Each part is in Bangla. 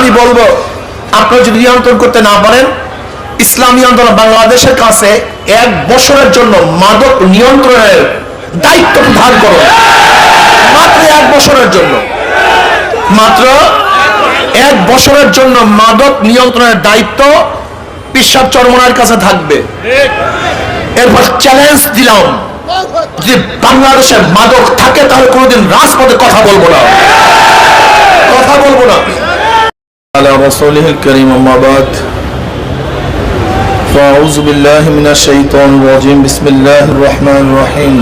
আমি বলব, আপনারা যদি নিয়ন্ত্রণ করতে না পারেন, ইসলামী আন্দোলন বাংলাদেশের কাছে এক বছরের জন্য মাদক নিয়ন্ত্রণের দায়িত্ব ধার করো। মাত্র এক বছরের জন্য। মাত্র এক বছরের জন্য মাদক নিয়ন্ত্রণের দায়িত্ব পিসাব চরমনার কাছে থাকবে। এরপর চ্যালেঞ্জ দিলাম যদি বাংলাদেশের মাদক থাকে তাহলে কোনোদিন রাজপথে কথা বলব না। কথা বলব না। على رسوله الكريم أما بعد. فأعوذ بالله من الشيطان الرجيم. بسم الله الرحمن الرحيم.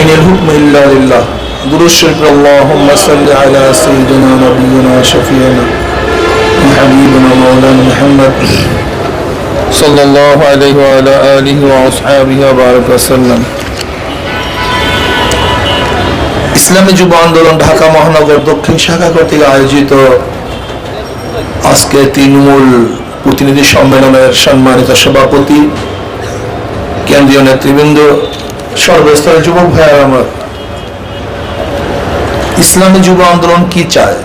إن الحكم إلا لله. درود الشرك. اللهم صل على سيدنا نبينا شفيعنا وحبيبنا مولانا محمد صلى الله عليه وعلى آله وأصحابه وبارك وسلم. ইসলামী যুব আন্দোলন ঢাকা মহানগর দক্ষিণ শাখা কর্তৃক আয়োজিত আজকে তৃণমূল প্রতিনিধি সম্মেলনের সম্মানিত সভাপতি, কেন্দ্রীয় নেতৃবৃন্দ, সর্বস্তরের যুবক ভাইয়ার আমার। ইসলামী যুব আন্দোলন কি চায়?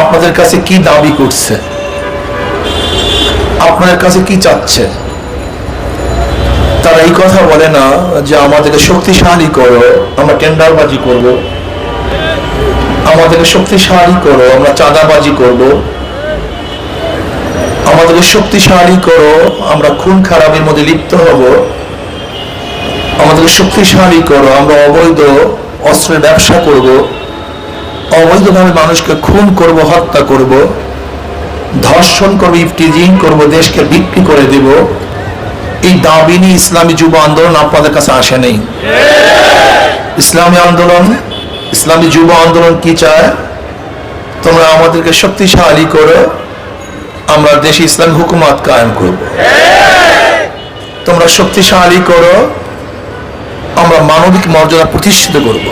আপনাদের কাছে কি দাবি করছে? আপনাদের কাছে কি চাচ্ছে? তারা এই কথা বলে না যে আমাদেরকে শক্তিশালী করো, আমরা টেন্ডারবাজি করব। আমাদেরকে শক্তিশালী করো, আমরা চাঁদাবাজি করব। আমাদেরকে শক্তিশালী করো, আমরা খুন খারাপের মধ্যে লিপ্ত হব। আমাদেরকে শক্তিশালী করো, আমরা অবৈধ অস্ত্রের ব্যবসা করব। অবৈধভাবে মানুষকে খুন করব, হত্যা করব। ধর্ষণ করব ইফটিজিং করব, দেশকে বিক্রি করে দেব। এই দাবি নিয়ে ইসলামী যুব আন্দোলন আপনাদের কাছে আসে নেই। ইসলামী আন্দোলন, ইসলামী যুব আন্দোলন কি চায়? তোমরা আমাদেরকে শক্তিশালী করো আমরা দেশে ইসলামী হুকুমাত কায়েম করব। তোমরা শক্তিশালী করো, আমরা মানবিক মর্যাদা প্রতিষ্ঠিত করব।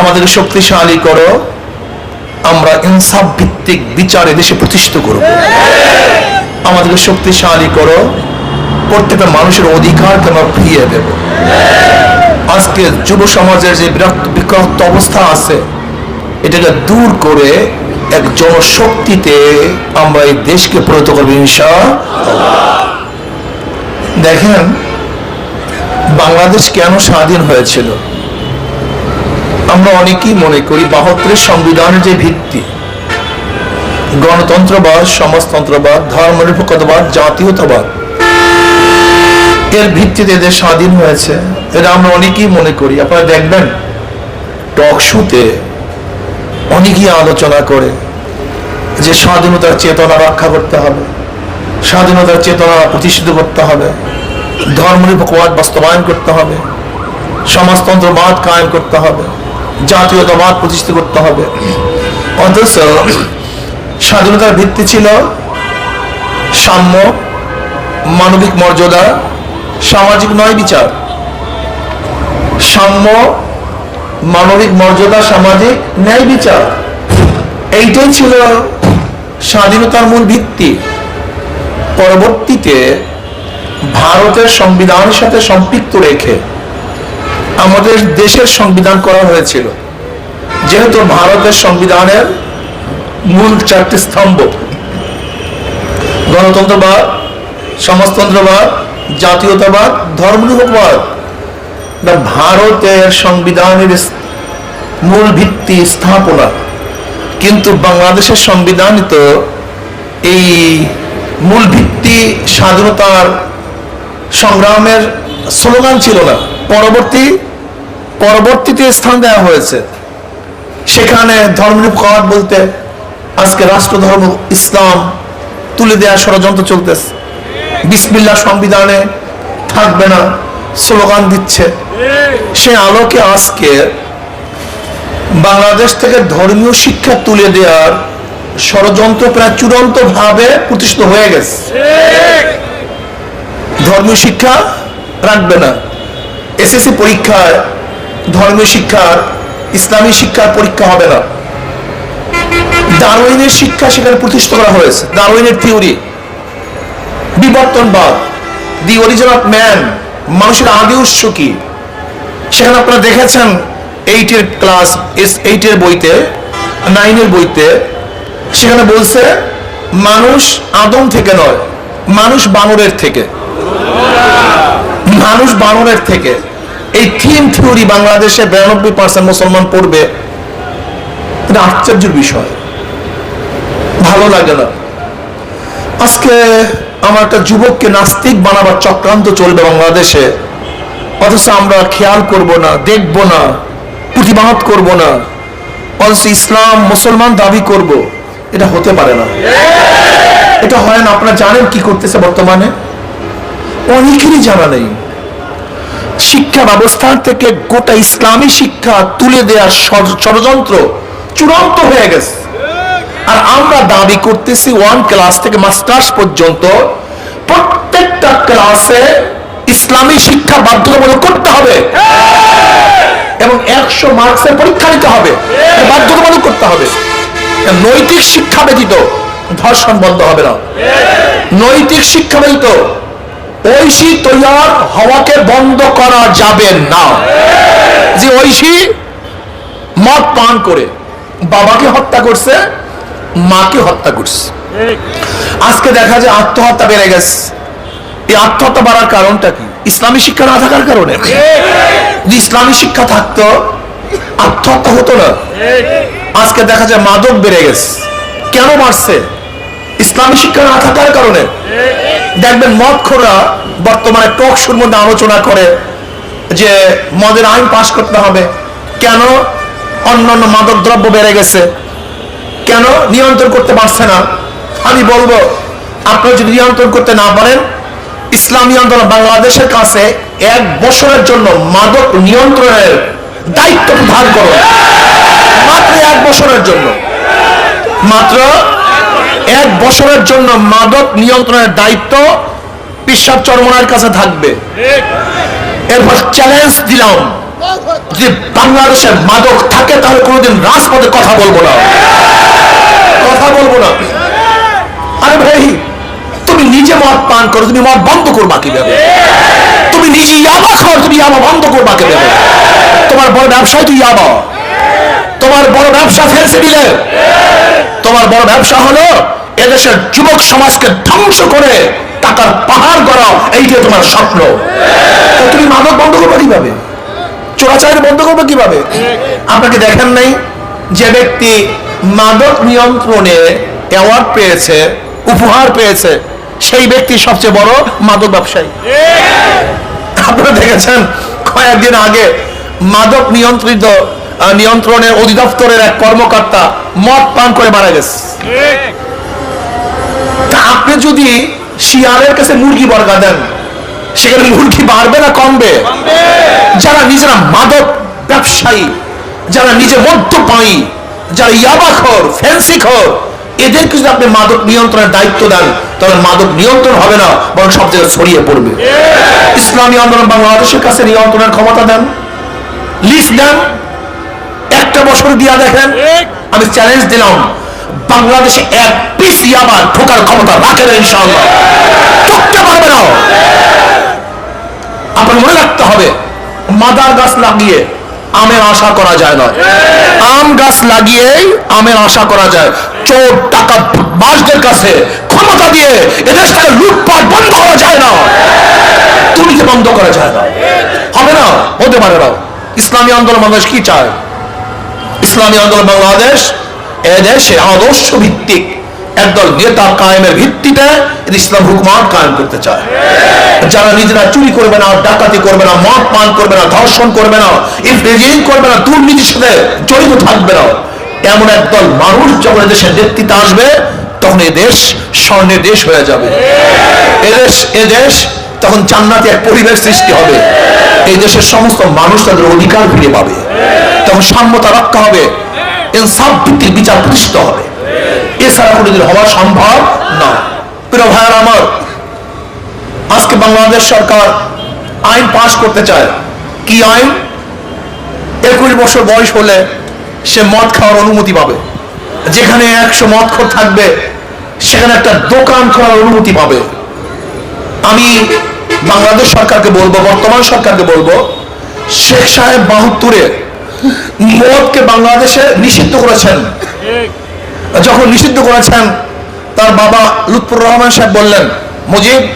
আমাদেরকে শক্তিশালী করো, আমরা ইনসাফ ভিত্তিক বিচারে দেশে প্রতিষ্ঠিত করব। আমাদেরকে শক্তিশালী করো প্রত্যেকটা মানুষের অধিকারকে আমরা ফিরিয়ে দেব? আজকে যুব সমাজের যে বিরক্ত বিকট অবস্থা আছে, এটাকে দূর করে এক জনশক্তিতে আমরা এই দেশকে পরিণত করব ইনশা দেখেন, বাংলাদেশ কেন স্বাধীন হয়েছিল? আমরা অনেকেই মনে করি বাহাত্তরের সংবিধানের যে ভিত্তি, গণতন্ত্রবাদ, সমাজতন্ত্রবাদ, ধর্মনিরপেক্ষতাবাদ, জাতীয়তাবাদ এর ভিত্তিতে এদের স্বাধীন হয়েছে। এটা আমরা অনেকেই মনে করি। আপনারা দেখবেন টক শুতে অনেকেই আলোচনা করে যে স্বাধীনতার চেতনা রক্ষা করতে হবে, স্বাধীনতার চেতনা প্রতিষ্ঠিত করতে হবে ধর্ম ধর্মনিরপেক্ষবাদ বাস্তবায়ন করতে হবে সমাজতন্ত্রবাদ কায়েম করতে হবে, জাতীয়তাবাদ প্রতিষ্ঠিত করতে হবে। অথচ স্বাধীনতার ভিত্তি ছিল সাম্য, মানবিক মর্যাদা সামাজিক নয় বিচার। সাম্য, মানবিক মর্যাদা, সামাজিক ন্যায় বিচার। এইটাই ছিল স্বাধীনতার মূল ভিত্তি। পরবর্তীতে ভারতের সংবিধানের সাথে সম্পৃক্ত রেখে আমাদের দেশের সংবিধান করা হয়েছিল। যেহেতু ভারতের সংবিধানের মূল চারটি স্তম্ভ গণতন্ত্রবাদ সমাজতন্ত্রবাদ জাতীয়তাবাদ ধর্মনিরপেক্ষবাদ না ভারতের সংবিধানের মূল ভিত্তি স্থাপনা। কিন্তু বাংলাদেশের সংবিধান তো এই মূল ভিত্তি স্বাধীনতার সংগ্রামের স্লোগান ছিল না। পরবর্তী, পরবর্তীতে স্থান দেওয়া হয়েছে। সেখানে ধর্মনিরপেক্ষবাদ বলতে আজকে রাষ্ট্র ধর্ম ইসলাম তুলে দেওয়ার ষড়যন্ত্র চলতেছে। বিসমিল্লা সংবিধানে থাকবে না, স্লোগান দিচ্ছে। সে আলোকে আজকে বাংলাদেশ থেকে ধর্মীয় শিক্ষা তুলে দেওয়ার ষড়যন্ত্র প্রায় চূড়ান্ত ভাবে প্রতিষ্ঠিত হয়ে গেছে। ধর্মীয় শিক্ষা রাখবে না। এসএসসি পরীক্ষায় ধর্মীয় শিক্ষার, ইসলামী শিক্ষার পরীক্ষা হবে না। ডারউইনের শিক্ষা সেখানে প্রতিষ্ঠা করা হয়েছে। ডারউইনের থিওরি। বিবর্তনবাদ দি অরিজিন অফ ম্যান মানুষের আদি উৎস কি? সেখানে আপনারা দেখেছেন এইটের ক্লাস এস এইটের বইতে নাইনের বইতে, সেখানে বলছে, মানুষ আদম থেকে নয়, মানুষ বানরের থেকে। মানুষ বানরের থেকে। এই থিম থিওরি বাংলাদেশে বিরানব্বই পার্সেন্ট মুসলমান পড়বে, এটা আশ্চর্যের বিষয়। ভালো লাগে না। আজকে আমার একটা যুবককে নাস্তিক বানাবার চক্রান্ত চলবে বাংলাদেশে। অথচ আমরা খেয়াল করব না, দেখব না, প্রতিবাদ করব না। অথচ ইসলাম মুসলমান দাবি করব, এটা হতে পারে না। এটা হয় না, আপনারা জানেন কি করতেছে বর্তমানে? অনেকেরই জানা নেই। শিক্ষা ব্যবস্থার থেকে গোটা ইসলামী শিক্ষা তুলে দেওয়ার ষড়যন্ত্র চূড়ান্ত হয়ে গেছে। আর আমরা দাবি করতেছি ওয়ান ক্লাস থেকে মাস্টার্স পর্যন্ত প্রত্যেকটা ক্লাসে ইসলামী শিক্ষা বাধ্যতামূলক করতে হবে। এবং একশো মার্কসের পরীক্ষা নিতে হবে। বাধ্যতামূলক করতে হবে। নৈতিক শিক্ষা ব্যতীত ধর্ষণ বন্ধ হবে না। নৈতিক শিক্ষা ব্যতীত ঐশী তৈয়ার হওয়াকে বন্ধ করা যাবে না। যে ঐশী মদ পান করে বাবাকে হত্যা করছে মাকে হত্যা করছে। আজকে দেখা যায় আত্মহত্যা বেড়ে গেছে। এই আত্মহত্যা বাড়ার কারণটা কি? ইসলামী শিক্ষা না থাকার কারণে? ইসলামী শিক্ষা থাকতো, আত্মহত্যা হতো না। আজকে দেখা যায় মাদক বেড়ে গেছে। কেন বাড়ছে? ইসলামী শিক্ষা না থাকার কারণে। দেখবেন মদ খোরা বর্তমানে টক শুর মধ্যে আলোচনা করে যে মদের আইন পাশ করতে হবে। কেন? অন্যান্য মাদক দ্রব্য বেড়ে গেছে। কেন নিয়ন্ত্রণ করতে পারছে না? আমি বলব, আপনারা যদি নিয়ন্ত্রণ করতে না পারেন, ইসলামী আন্দোলন বাংলাদেশের কাছে এক বছরের জন্য মাদক নিয়ন্ত্রণের দায়িত্ব ধার করো মাত্র এক বছরের জন্য। মাত্র এক বছরের জন্য মাদক নিয়ন্ত্রণের দায়িত্ব পিসাব চরমনার কাছে থাকবে। এরপর চ্যালেঞ্জ দিলাম যে বাংলাদেশের মাদক থাকে, তাহলে কোনোদিন রাজপথে কথা বলব না। কথা বলব না। আরে ভাই, তুমি নিজে মদ পান করো, তুমি মদ বন্ধ করবা কীভাবে? তুমি নিজে ইয়াবা খাও, তুমি ইয়াবা বন্ধ করবা কীভাবে? তোমার বড় ব্যবসায় তুই ইয়াবা? তোমার বড় ব্যবসা ফেলছে দিলে। তোমার বড় ব্যবসা হলো এদেশের যুবক সমাজকে ধ্বংস করে টাকার পাহাড় গড়াও, এইটাই তোমার স্বপ্ন। তুমি মাদক বন্ধ করবে কীভাবে? চোরাচারি বন্ধ করবে কীভাবে? আপনাকে দেখেন নাই যে ব্যক্তি মাদক নিয়ন্ত্রণে অ্যাওয়ার্ড পেয়েছে উপহার পেয়েছে সেই ব্যক্তি সবচেয়ে বড় মাদক ব্যবসায়ী। আপনারা দেখেছেন কয়েকদিন আগে মাদক নিয়ন্ত্রিত নিয়ন্ত্রণের অধিদপ্তরের এক কর্মকর্তা মদ পান করে মারা গেছে। তা আপনি যদি শিয়ালের কাছে মুরগি বর্গা দেন সেখানে মুরগি বাড়বে না কমবে! যারা নিজেরা মাদক ব্যবসায়ী যারা নিজে মদ্যপায়ী যারা ইয়াবাখর ফ্যান্সি খর এদেরকে যদি আপনি মাদক নিয়ন্ত্রণের দায়িত্ব দেন, তাহলে মাদক নিয়ন্ত্রণ হবে না, বরং সব জায়গায় ছড়িয়ে পড়বে। ইসলামী আন্দোলন বাংলাদেশের কাছে নিয়ন্ত্রণের ক্ষমতা দেন, লিস্ট দেন, একটা বছর দিয়া দেখেন, আমি চ্যালেঞ্জ দিলাম, বাংলাদেশে এক পিস ইয়াবা ঢোকার ক্ষমতা রাখে না ইনশাআল্লাহ। ঢুকতে পারবে না আপনার মনে রাখতে হবে, মাদার গাছ লাগিয়ে আমের আশা করা যায় না আম গাছ লাগিয়েই আমের আশা করা যায়। চোর টাকা বাসদের কাছে ক্ষমতা দিয়ে এদেশ থেকে লুটপাট বন্ধ করা যায় না। তুলিতে বন্ধ করা যায় না। হবে না? হতে পারে না। ইসলামী আন্দোলন বাংলাদেশ কি চায়? ইসলামী আন্দোলন বাংলাদেশ, এদেশে আদর্শ ভিত্তিক একদল নেতা কায়েমের ভিত্তিতে ইসলাম হুকুমাত কায়েম করতে চায়। যারা নিজেরা চুরি করবে না, ডাকাতি করবে না, মদ পান করবে না, ধর্ষণ করবে না ইফরেজিং করবে না, দুর্নীতির সাথে জড়িত থাকবে না, এমন একদল মানুষ যখন এদেশের নেতৃত্বে আসবে, তখন দেশ স্বর্ণের দেশ হয়ে যাবে। এদেশ এদেশ তখন জান্নাতি এক পরিবেশ সৃষ্টি হবে। এই দেশের সমস্ত মানুষ তাদের অধিকার ফিরে পাবে। তখন সাম্যতা রক্ষা হবে। ইনসাফ ভিত্তিক বিচার প্রতিষ্ঠিত হবে। এছাড়া কোনোদিন হওয়া সম্ভব না প্রিয় ভাইয়ার আমার, আজকে বাংলাদেশ সরকার আইন পাশ করতে চায়। কি আইন? একুশ বছর বয়স হলে সে মদ খাওয়ার অনুমতি পাবে। যেখানে একশো থাকবে, সেখানে একটা দোকান খোলার অনুমতি পাবে। আমি বাংলাদেশ সরকারকে বলব, বর্তমান সরকারকে বলব, শেখ সাহেব বাহাত্তরে মদকে বাংলাদেশে নিষিদ্ধ করেছেন। যখন নিষিদ্ধ করেছেন, তার বাবা লুৎফুর রহমান সাহেব বললেন, মুজিব,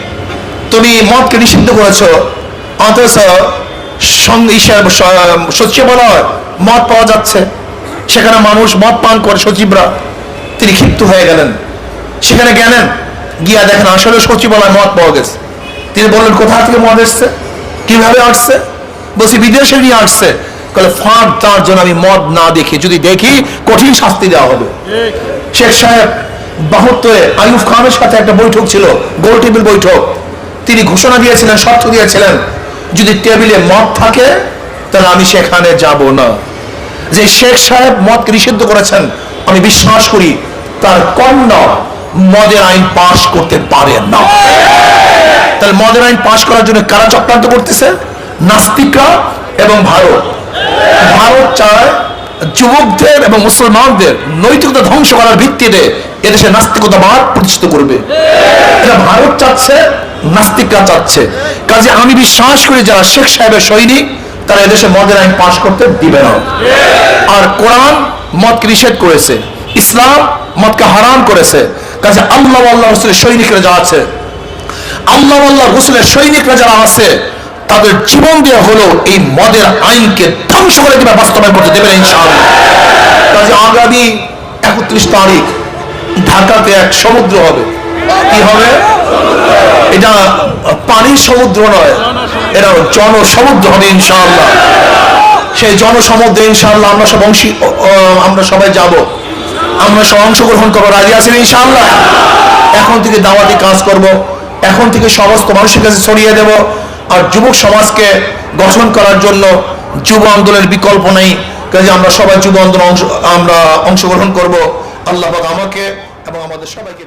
তুমি মদকে নিষিদ্ধ করেছ, অথচ সং- ইসে- স- সচিবালয় মদ পাওয়া যাচ্ছে। সেখানে মানুষ মদ পান করে, সচিবরা। তিনি ক্ষিপ্ত হয়ে গেলেন। সেখানে গেলেন, গিয়া দেখেন আসলে সচিবালয় মদ পাওয়া গেছে। তিনি বললেন, কোথা থেকে মদ এসছে? কীভাবে আসছে? বলছি, বিদেশে নিয়ে আসছে। বলে ফাঁক তার জন্য আমি মদ না দেখি। যদি দেখি, কঠিন শাস্তি দেওয়া হবে। শেখ সাহেব বাহাত্তরে আইয়ুব খানের সাথে একটা বৈঠক ছিল, গোল টেবিল বৈঠক। তিনি ঘোষণা দিয়েছিলেন, শর্ত দিয়েছিলেন, যদি টেবিলে মদ থাকে, তাহলে আমি সেখানে যাব না। যে শেখ সাহেব মদকে নিষিদ্ধ করেছেন, আমি বিশ্বাস করি, তার কন্যা মদের আইন পাশ করতে পারে না। তাহলে মদের আইন পাশ করার জন্য কারা চক্রান্ত করতেছে? নাস্তিকরা এবং ভারত। ভারত চায় যুবকদের এবং মুসলমানদের নৈতিকতা ধ্বংস করার ভিত্তিতে এদেশে নাস্তিকতাবাদ প্রতিষ্ঠিত করবে। এটা ভারত চাচ্ছে, নাস্তিকরা চাচ্ছে। কাজে আমি বিশ্বাস করি যারা শেখ সাহেবের সৈনিক, তারা এদেশে মদের আইন পাশ করতে দিবে না। আর কোরআন মদকে নিষেধ করেছে, ইসলাম মদকে হারাম করেছে। কাজে আল্লাহ আল্লাহ রসুলের সৈনিকরা যা আছে, আল্লাহ আল্লাহ রসুলের সৈনিকরা যারা আছে তাদের জীবন দেওয়া হলো এই মদের আইনকে ধ্বংস করে দেবে বাস্তবায়ন করতে দেবে না ইনশাআল্লাহ। আগামী একত্রিশ তারিখ ঢাকাতে এক সমুদ্র হবে। কি হবে? এটা পানির সমুদ্র নয়, এটা জনসমুদ্র হবে ইনশাআল্লাহ। সেই জনসমুদ্রে ইনশাআল্লাহ আমরা সব অংশী আমরা সবাই যাব। আমরা সব অংশগ্রহণ করব। রাজি আছেন ইনশাআল্লাহ? এখন থেকে দাওয়াতি কাজ করব। এখন থেকে সমস্ত মানুষের কাছে ছড়িয়ে দেব। আর যুবক সমাজকে গঠন করার জন্য যুব আন্দোলনের বিকল্প নেই। কাজে আমরা সবাই যুব আন্দোলন আমরা অংশগ্রহণ করব। আল্লাহ আমাকে এবং আমাদের সবাইকে